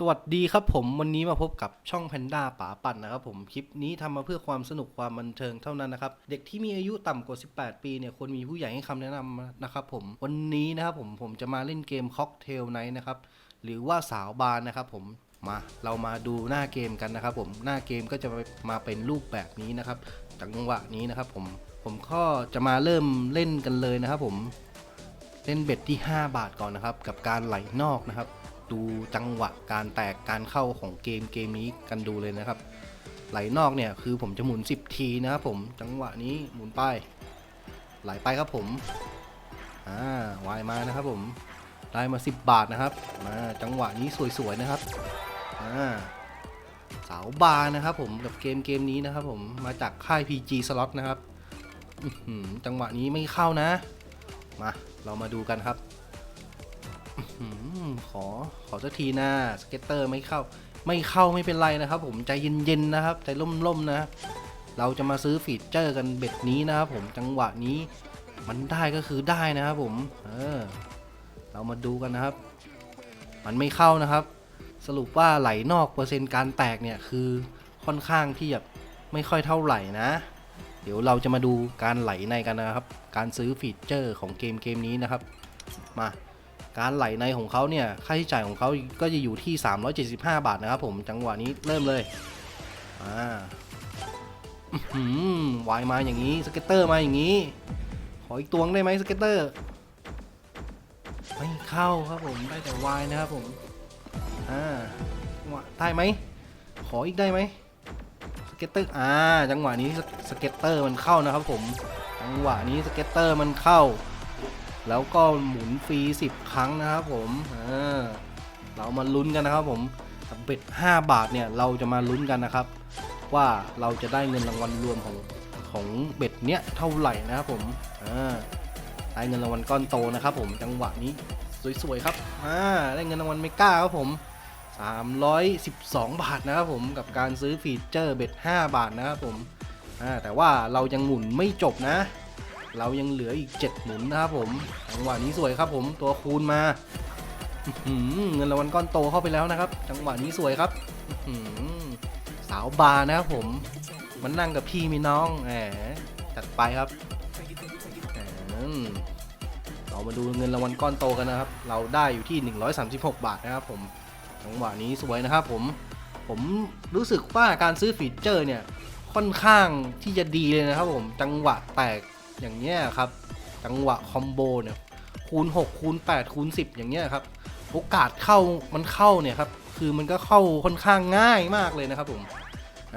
สวัสดีครับผมวันนี้มาพบกับช่องแพนด้าป๋าปั่นนะครับผมคลิปนี้ทำมาเพื่อความสนุกความบันเทิงเท่านั้นนะครับ เด็กที่มีอายุต่ำกว่า 18 ปีเนี่ยควรมีผู้ใหญ่ให้คำแนะนำนะครับผมวันนี้นะครับผมผมจะมาเล่นเกมค็อกเทลไนท์นะครับหรือว่าสาวบานนะครับผมมาเรามาดูหน้าเกมกันนะครับผมหน้าเกมก็จะมาเป็นรูปแบบนี้นะครับจังหวะนี้นะครับผมผมก็จะมาเริ่มเล่นกันเลยนะครับผมเล่นเบ็ดที่ 5 บาทก่อนนะครับกับการไหลนอกนะครับ ดูจังหวะการแตกการเข้าของเกมเกมนี้กันดูเลยนะครับ ไหลนอกเนี่ยคือผมจะหมุน 10 ทีนะครับผมจังหวะนี้หมุนไป ไหลไปครับผมอ่าวายมานะครับผมได้มา 10 บาทนะครับมาจังหวะนี้สวยๆนะครับอ่าสาวบาร์นะครับผมกับเกมเกมนี้นะครับผมมาจากค่าย PG Slot นะครับจังหวะนี้ไม่เข้านะ มา เรามาดูกันครับ ขอขอสักทีนะสเก็ตเตอร์ไม่เข้า ไม่เข้าไม่เป็นไรนะครับ ผมใจเย็นๆนะครับใจล่มๆนะ เราจะมาซื้อฟีเจอร์กันเบ็ดนี้นะครับผมจังหวะนี้มันได้ก็คือได้นะครับผมเออเรามาดูกันนะครับ มันไม่เข้านะครับ สรุปว่าไหลนอกเปอร์เซ็นต์การแตกเนี่ยคือค่อนข้างที่จะไม่ค่อยเท่าไหร่นะ เดี๋ยวเราจะมาดูการไหลในกันนะครับ การซื้อฟีเจอร์ของเกมเกมนี้นะครับ มา การไหลในของเขาเนี่ยค่าใช้จ่ายของเขาก็จะอยู่ที่ 375 บาทนะครับผมจังหวะนี้เริ่มเลยอ่าหือวายมาอย่างนี้สเก็ตเตอร์มาอย่างนี้ ขออีกตวงได้ไหมสเก็ตเตอร์ไม่เข้าครับผมได้แต่วายนะครับผมอ่าจังหวะได้ไหมขออีกได้ไหมสเก็ตเตอร์อ่าจังหวะนี้สสเก็ตเตอร์มันเข้านะครับผมจังหวะนี้สเก็ตเตอร์มันเข้า แล้วก็หมุนฟรี 10 ครั้งนะครับผมเรามาลุ้นกันนะครับผมบเบ็ด5บาทเนี่ยเราจะมาลุ้นกันนะครับ ว่าเราจะได้เงินรางวัลรวมของของเบ็ดเนี้ยเท่าไหร่นะครับผมได้เงินรางวัลก้อนโตนะครับผมจังหวะนี้สวยๆครับได้เงินรางวัลเมก้าครับผม 312 บาทนะครับผมกับการซื้อฟีเจอร์เบ็ด5บาทนะครับผมแต่ว่าเรายังหมุนไม่จบนะ เรายังเหลืออีก 7 หมุนนะครับผมจังหวะนี้สวยครับผมตัวคูณมาเงินรางวัลก้อนโตเข้าไปแล้วนะครับ จังหวะนี้สวยครับสาวบาร์นะครับผมมันนั่งกับพี่มีน้องแหมจัดไปครับเรามาดูเงินรางวัลก้อนโตกันนะครับ เราได้อยู่ที่ 136 บาทนะครับ ผมจังหวะนี้สวยนะครับ ผมผมรู้สึกว่าการซื้อฟีเจอร์เนี่ยค่อนข้างที่จะดีเลยนะครับ ผมจังหวะแตก อย่างเงี้ยครับ จังหวะคอมโบเนี่ยคูณ 6 คูณ 8 คูณ 10 อย่างเงี้ยครับ โอกาสเข้ามันเข้าเนี่ยครับ คือมันก็เข้าค่อนข้างง่ายมากเลยนะครับผม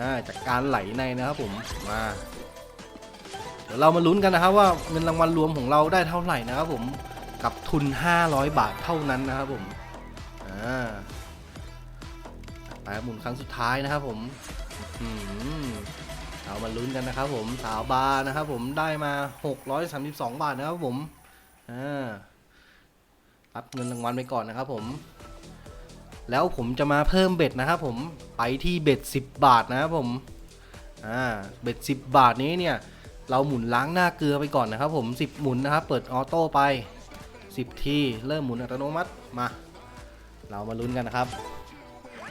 าจากการไหลในนะครับผมมาเดี๋ยวเรามาลุ้นกันนะครับว่าเงินรางวัลรวมของเราได้เท่าไหร่นะครับผมกับทุน 500 บาทเท่านั้นนะครับผมอ่าไปหมุนครั้งสุดท้ายนะครับผมอื้อหือ เรามาลุ้นกันนะครับผมสาวบาร์นะครับผมได้มา 632 บาทนะครับผมอ่ารับเงินรางวัลไปก่อนนะครับผม แล้วผมจะมาเพิ่มเบ็ดนะครับผมไปที่เบ็ด 10 บาทนะครับผมอ่าเบ็ด 10 บาทนี้เนี่ย เราหมุนล้างหน้าเกลือไปก่อนนะครับผม 10 หมุนนะครับเปิดออโต้ไป 10 ทีเริ่มหมุนอัตโนมัติมา เรามาลุ้นกันนะครับ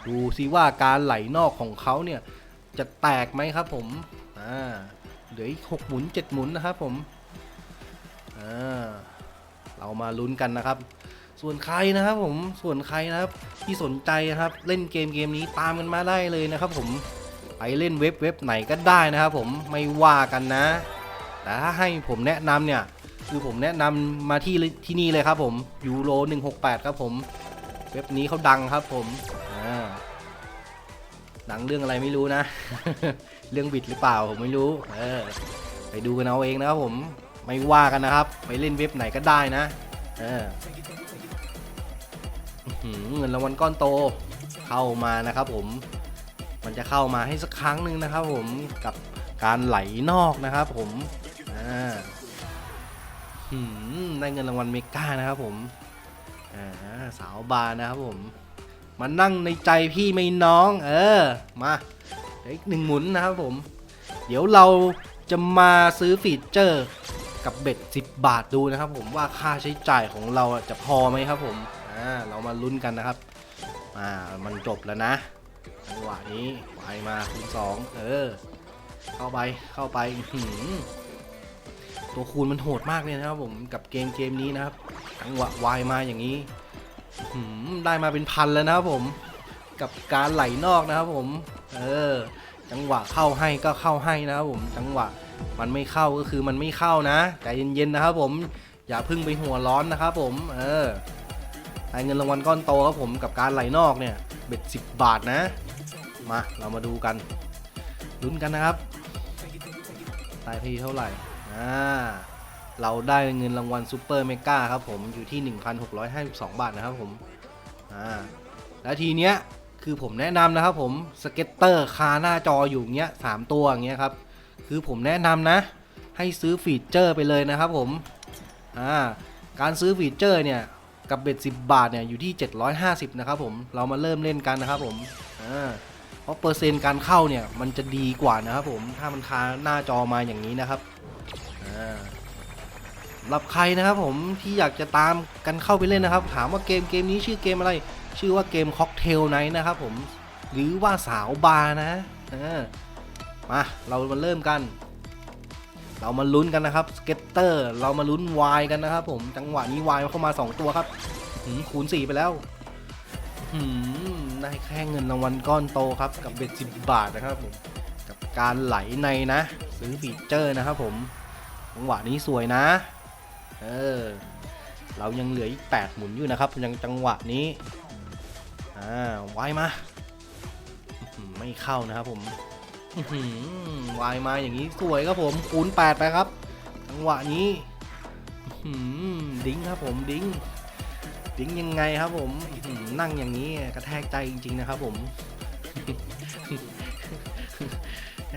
ดูซิว่าการไหลนอกของเขาเนี่ย จะแตกไหมครับผมอ่าเหลืออีกหกหมุนเจ็ดหมุนนะครับผมอ่าเรามาลุ้นกันนะครับ ส่วนใครนะครับผมส่วนใครนะครับที่สนใจนะครับเล่นเกมเกมนี้ตามกันมาได้เลยนะครับ ผมไปเล่นเว็บเว็บไหนก็ได้นะครับ ผมไม่ว่ากันนะ แต่ถ้าให้ผมแนะนำเนี่ยคือผมแนะนำมาที่ที่นี่เลยครับผมยูโร168 ครับผม เว็บนี้เขาดังครับผม ดังเรื่องอะไรไม่รู้นะ เรื่องบิดหรือเปล่าผมไม่รู้ เออ ไปดูกันเอาเองนะครับผมไม่ว่ากันนะครับ ไปเล่นเว็บไหนก็ได้นะ เออเงินรางวัลก้อนโตเข้ามานะครับผม มันจะเข้ามาให้สักครั้งหนึ่งนะครับผมกับการไหลนอกนะครับผมอ่าได้เงินรางวัลเมกานะครับผมอ่าสาวบาร์นะครับผม มานั่งในใจพี่ไม่น้อง เออ มาอีกหนึ่งหมุนนะครับผม เดี๋ยวเราจะมาซื้อฟีเจอร์กับเบ็ด 10 บาทดูนะครับผมว่าค่าใช้จ่ายของเราจะพอไหมครับผมอ่าเรามาลุ้นกันนะครับอ่ามันจบแล้วนะจังหวะนี้ไปมาคูณสองเออ เข้าไปเข้าไปหืตัวคูณมันโหดมากเลยนะครับผมกับเกมเกมนี้นะครับจังหวะวายมาอย่างนี้ ได้มาเป็นพันแล้วนะครับผม กับการไหลนอกนะครับผม เออ จังหวะเข้าให้ก็เข้าให้นะครับผม จังหวะมันไม่เข้าก็คือมันไม่เข้านะใจเย็นๆนะครับผม อย่าพึ่งไปหัวร้อนนะครับผม เออได้เงินรางวัลก้อนโตครับผมกับการไหลนอกเนี่ยเบ็ดสิบบาทนะ มาเรามาดูกันลุ้นกันนะครับได้ที่เท่าไหร่ อ่า เราได้เงินรางวัลซูเปอร์เมกาครับผมอยู่ที่ 1,652 บาทนะครับผมอ่าแล้วทีเนี้ยคือผมแนะนำนะครับผมสเก็ตเตอร์คาหน้าจออยู่เงี้ยสามตัวอย่างเงี้ยครับคือผมแนะนำนะ ให้ซื้อฟีเจอร์ไปเลยนะครับผมอ่าการซื้อฟีเจอร์เนี่ยกับเบ็ด10 บาทเนี่ยอยู่ที่ 750 นะครับผมเรามาเริ่มเล่นกันนะครับผมอ่าเพราะเปอร์เซ็นต์การเข้าเนี่ยมันจะดีกว่านะครับผมถ้ามันคาหน้าจอมาอย่างนี้นะครับอ่าำหรับใครนะครับผมที่อยากจะตามกันเข้าไปเล่นนะครับ ถามว่าเกมเกมนี้ชื่อเกมอะไร ชื่อว่าเกมค็อกเทลไนท์นะครับผมหรือว่าสาวบาร์นะมาเรามาเริ่มกัน เรามาลุ้นกันนะครับสเก็ตเตอร์เรามาลุ้นวายกันนะครับผมจังหวะนี้วายเข้ามา 2 ตัวครับหืมคูณ4ไปแล้วหืมได้แค่เงินรางวัลก้อนโตครับ กับเบ็ดสิบบาทนะครับผมกับการไหลในนะ ซื้อฟีเจอร์นะครับผมจังหวะนี้สวยนะ เออเรายังเหลืออีก 8 หมุนอยู่นะครับ ยังจังหวะนี้ อ่าวมาอื้อหือไม่เข้านะครับผมวายมาอย่างนี้สวยครับผมคูณ8ไปครับ จังหวะนี้ดิ้งครับผมดิ้งดิ้งยังไงครับผมนั่งอย่างนี้กระแทกใจจริง ๆ นะครับผมแหม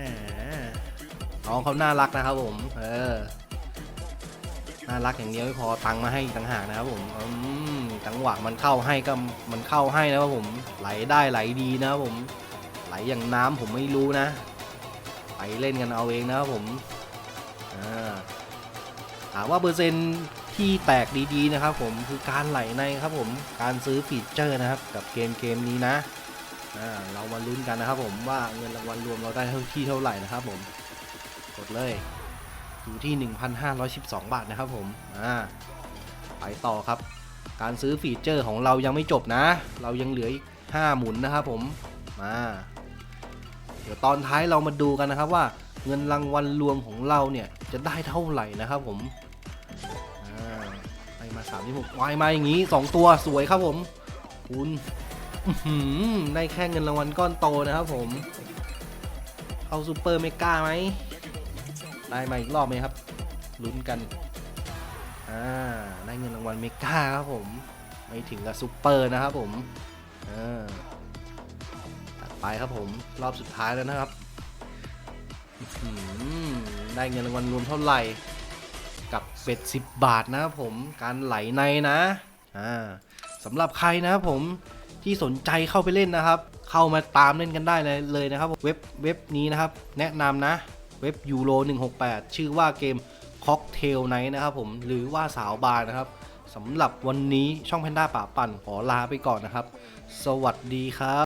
น้องเขาน่ารักนะครับผม เออ น่ารักอย่างเดียวไม่พอตังมาให้อีกต่างหากนะครับผมอืมจังหวะมันเข้าให้ก็มันเข้าให้นะครับผมไหลได้ไหลดีนะครับผม ไหลอย่างน้ำผมไม่รู้นะ ไปเล่นกันเอาเองนะครับผมถามว่าเปอร์เซ็นต์ที่แตกดีๆนะครับผมคือการไหลในครับผมการซื้อฟีเจอร์นะครับกับเกมเกมนี้นะเรามาลุ้นกันนะครับผมว่าเงินรางวัลรวมเราได้เท่าที่เท่าไหร่นะครับผมกดเลย อยู่ที่ 1,512 บาทนะครับผมอ่าไปต่อครับ การซื้อฟีเจอร์ของเรายังไม่จบนะ เรายังเหลืออีก 5 หมุนนะครับผมมาเดี๋ยวตอนท้ายเรามาดูกันนะครับว่าเงินรางวัลรวมของเราเนี่ยจะได้เท่าไหร่นะครับผมอ่าไปมาสามที่หกวายมาอย่างนี้สองตัวสวยครับผมคุณอื้อหือได้แค่เงินรางวัลก้อนโตนะครับผมเข้าซูเปอร์เมกาไหม ได้มาอีกรอบไหมครับลุ้นกันอ่าได้เงินรางวัลเมกาครับผม ไม่ถึงกับซูเปอร์นะครับผมอ่าตัดไปครับผมรอบสุดท้ายแล้วนะครับหือได้เงินรางวัลรวมเท่าไหร่กับเป็ด10บาทนะครับผมการไหลในนะอ่าสำหรับใครนะครับผมที่สนใจเข้าไปเล่นนะครับ เข้ามาตามเล่นกันได้เลยเลยนะครับ เว็บเว็บนี้นะครับ แนะนำนะ เว็บยูโร168 ชื่อว่าเกมค็อกเทลไนท์นะครับผมหรือว่าสาวบาร์นะครับสำหรับวันนี้ช่องแพนด้าป่าปั่นขอลาไปก่อนนะครับ สวัสดีครับ